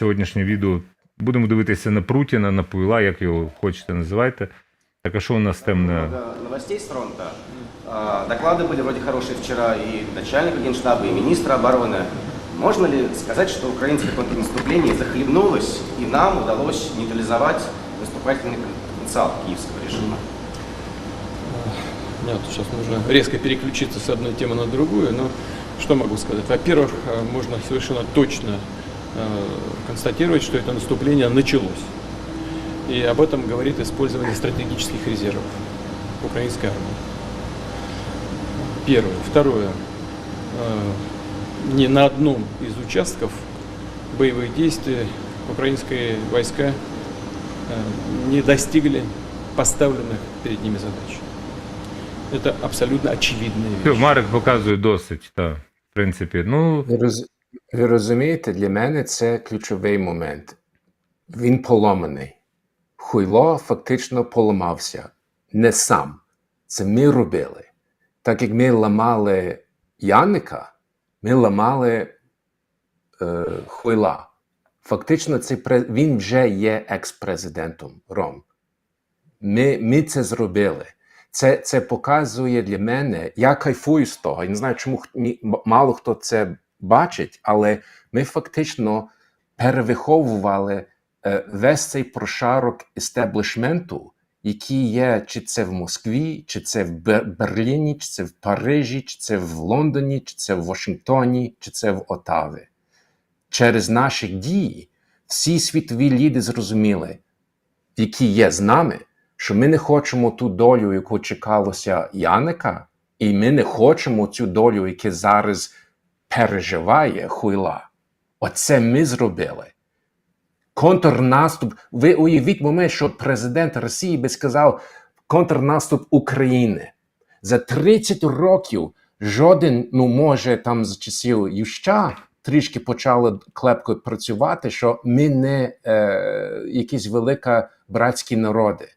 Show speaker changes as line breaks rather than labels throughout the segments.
сьогоднішнє відео. Будемо дивитися на Прутіна, на Пуйла, як його хочете називайте. Так а що у нас там на.
Много новостей с фронта. А, Доклады были вроде хорошие вчера и начальника генштаба, и министра обороны. Можно ли сказать, что украинское контрнаступление захлебнулось, и нам удалось нейтрализовать наступательный потенциал киевского режима?
Мне вот сейчас нужно резко переключиться с одной темы на другую, но что могу сказать? Во-первых, э, можно совершенно точно э, констатировать, что это наступление началось. И об этом говорит использование стратегических резервов украинской армии. Первое. Второе. Э, Ни на одном из участков боевых действий украинские войска э, не достигли поставленных перед ними задач. Это абсолютно очевидные
Все,
вещи.
Марик показує досить, так. В принципі, ну,
роз... ви розумієте, для мене це ключовий момент. Він поломаний. Хуйло фактично поламався. Не сам. Це ми робили. Так як ми ламали Яника, ми ламали е, Хуйла. Фактично, пре... він вже є екс-президентом Ром. Ми, ми це зробили. Це, це показує для мене. Я кайфую з того. Я не знаю, чому мало хто це бачить, але ми фактично перевиховували е, весь цей прошарок істеблішменту, який є, чи це в Москві, чи це в Берліні, чи це в Парижі, чи це в Лондоні, чи це в Вашингтоні, чи це в Отаві. Через наші дії всі світові ліди зрозуміли, які є з нами, що ми не хочемо ту долю, яку чекалося Яника, і ми не хочемо цю долю, яку зараз переживає хуйла. Оце ми зробили. Контрнаступ. Ви уявіть момент, що президент Росії би сказав контрнаступ України. За 30 років жоден, ну може, там з часів Юща трішки почали клепко працювати, що ми не е, якісь велика братські народи.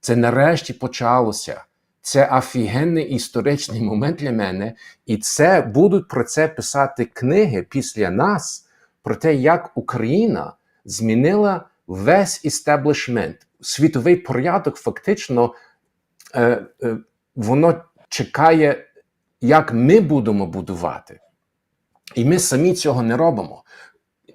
Це нарешті почалося. Це офігенний історичний момент для мене, і це будуть про це писати книги після нас, про те, як Україна змінила весь істеблішмент. Світовий порядок фактично е, е, воно чекає, як ми будемо будувати. І ми самі цього не робимо.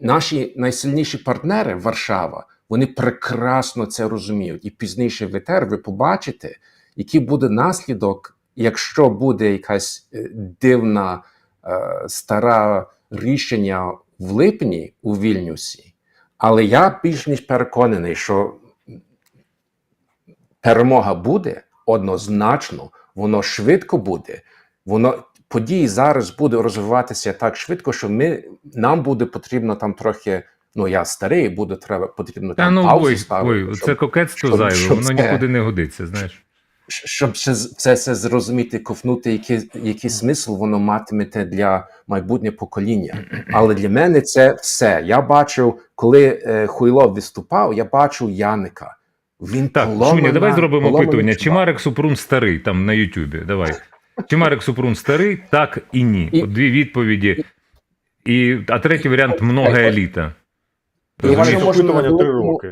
Наші найсильніші партнери, Варшава, вони прекрасно це розуміють. І пізніше в ви побачите, який буде наслідок, якщо буде якась е, дивна е, стара рішення в липні у Вільнюсі. Але я більш ніж переконаний, що перемога буде однозначно, воно швидко буде. Воно події зараз буде розвиватися так швидко, що ми нам буде потрібно там трохи. Ну я старий, буде треба потрібно
та
там
ну
паузу
ой,
ставити.
ой,
щоб-
це кокетство
щоб-
зайве,
щоб
воно
це-
нікуди не годиться, знаєш.
Щоб ще це, це зрозуміти, ковнути, який, який смисл воно матиме для майбутнє покоління. Але для мене це все. Я бачив, коли е, Хуйло виступав, я бачив Яника. Він
Так,
поломана-
Шуня, давай зробимо опитування. Чи. Марек Супрун старий там на Ютубі? Давай. Чи Марек Супрун старий? Так і ні.
І-
дві відповіді. І, а третій варіант много еліта.
І
Розумієш?
опитування три роки.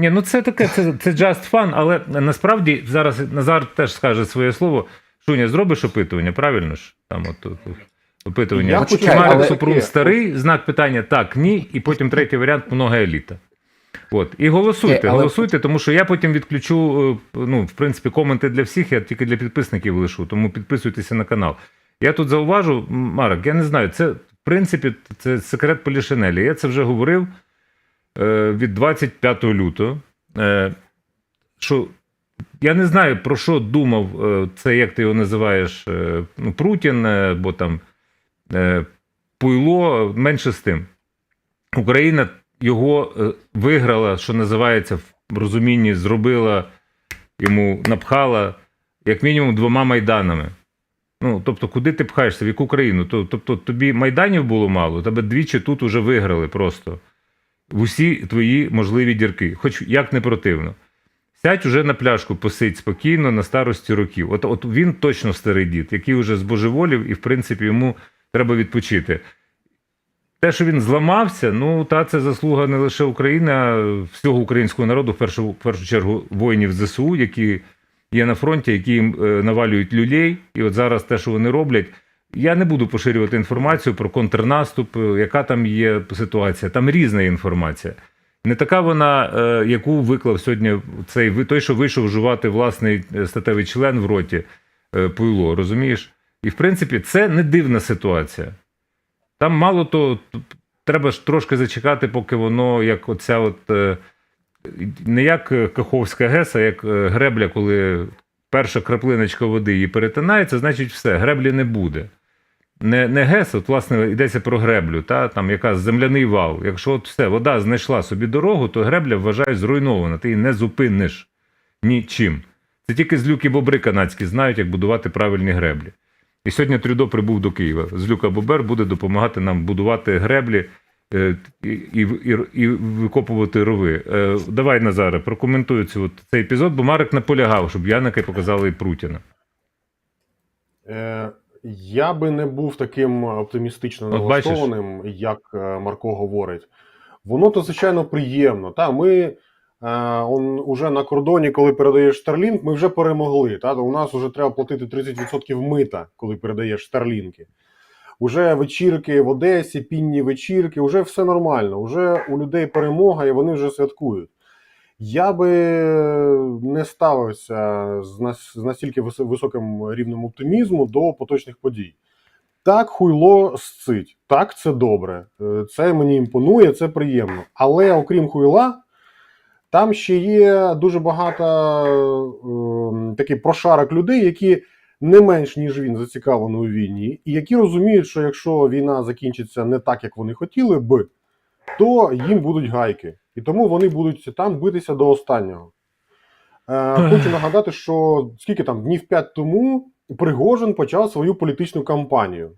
Ні, ну це таке, це, це just fun, але насправді зараз Назар теж скаже своє слово. Шуня, зробиш опитування, правильно ж? Там от, от, от опитування.
Я
Чи
але-
Супрун старий? Знак питання так, ні. І потім третій варіант много еліта. От. І голосуйте,
але-
голосуйте, тому що я потім відключу, е, ну, в принципі, коменти для всіх, я тільки для підписників лишу, тому підписуйтеся на канал. Я тут зауважу, Марок, я не знаю, це в принципі це секрет Полішинелі. Я це вже говорив від 25 лютого. Е, що я не знаю, про що думав е, це, як ти його називаєш, е, ну, Прутін, е, бо там е, Пуйло, менше з тим. Україна його е, виграла, що називається, в розумінні, зробила йому, напхала, як мінімум, двома майданами. Ну, тобто, куди ти пхаєшся, в яку країну? Тобто, тобі майданів було мало, тебе двічі тут уже виграли просто в усі твої можливі дірки, хоч як не противно. Сядь уже на пляшку, посидь спокійно на старості років. От, от він точно старий дід, який вже збожеволів, і в принципі йому треба відпочити. те, що він зламався, ну та це заслуга не лише України, а всього українського народу, в першу, в першу чергу воїнів ЗСУ, які є на фронті, які їм е, навалюють люлей. І от зараз те, що вони роблять. Я не буду поширювати інформацію про контрнаступ, яка там є ситуація. Там різна інформація. Не така вона, е, яку виклав сьогодні цей той, що вийшов жувати власний е, статевий член в роті е, Пуйло, розумієш? І в принципі, це не дивна ситуація. Там мало то, треба ж трошки зачекати, поки воно як оця от. Не як Каховська ГЕС, а як гребля, коли перша краплиночка води її перетинається, значить все, греблі не буде. Не, не ГЕС, от, власне, йдеться про греблю, та, там яка земляний вал. Якщо от все, вода знайшла собі дорогу, то гребля вважає зруйнована, ти її не зупиниш нічим. Це тільки злюки бобри канадські знають, як будувати правильні греблі. І сьогодні Трюдо прибув до Києва. Злюка Бобер буде допомагати нам будувати греблі е, і, і, і викопувати рови. Е, Давай, Назаре, прокоментуй цю, от, цей епізод, бо Марик наполягав, щоб Яника показали і Прутіна.
Е, я би не був таким оптимістично налаштованим, як е, Марко говорить. Воно то, звичайно, приємно. Та, ми е, он, уже на кордоні, коли передаєш Starlink, ми вже перемогли. Та, то у нас вже треба платити 30% мита, коли передаєш Starlink. Уже вечірки в Одесі, пінні вечірки, вже все нормально. Уже у людей перемога, і вони вже святкують. Я би не ставився з нас- з настільки вис- високим рівнем оптимізму до поточних подій. Так, хуйло сцить, так, це добре. Е, Це мені імпонує, це приємно. Але окрім хуйла, там ще є дуже багато е, такий прошарок людей, які не менш ніж він зацікавлені у війні, і які розуміють, що якщо війна закінчиться не так, як вони хотіли би, то їм будуть гайки. І тому вони будуть там битися до останнього. Е, хочу нагадати, що скільки там днів п'ять тому Пригожин почав свою політичну кампанію.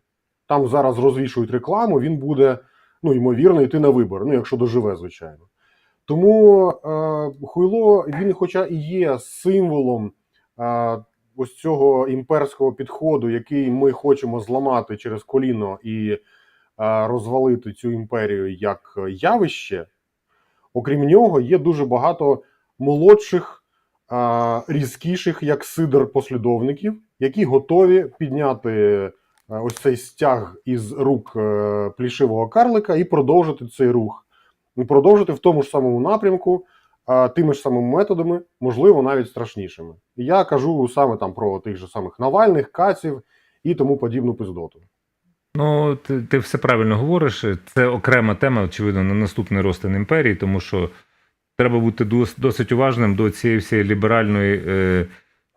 Там зараз розвішують рекламу, він буде, ну, ймовірно, йти на вибори, ну, якщо доживе, звичайно. Тому е, Хуйло, він, хоча і є символом е, ось цього імперського підходу, який ми хочемо зламати через коліно і е, розвалити цю імперію як явище, окрім нього, є дуже багато молодших, різкіших, як сидор послідовників, які готові підняти е, ось цей стяг із рук е, плішивого карлика і продовжити цей рух. І продовжити в тому ж самому напрямку, тими ж самими методами, можливо, навіть страшнішими. Я кажу саме там про тих же самих Навальних, Каців і тому подібну пиздоту.
Ну, ти, ти все правильно говориш. Це окрема тема, очевидно, на наступний розтин імперії, тому що треба бути дос- досить уважним до цієї всієї ліберальної е,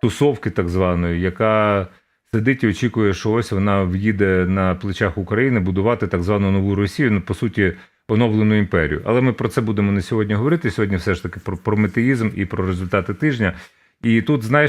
тусовки, так званої, яка сидить і очікує, що ось вона в'їде на плечах України будувати так звану нову Росію, ну, по суті, оновлену імперію. Але ми про це будемо не сьогодні говорити. Сьогодні все ж таки про прометеїзм і про результати тижня. І тут, знаєш,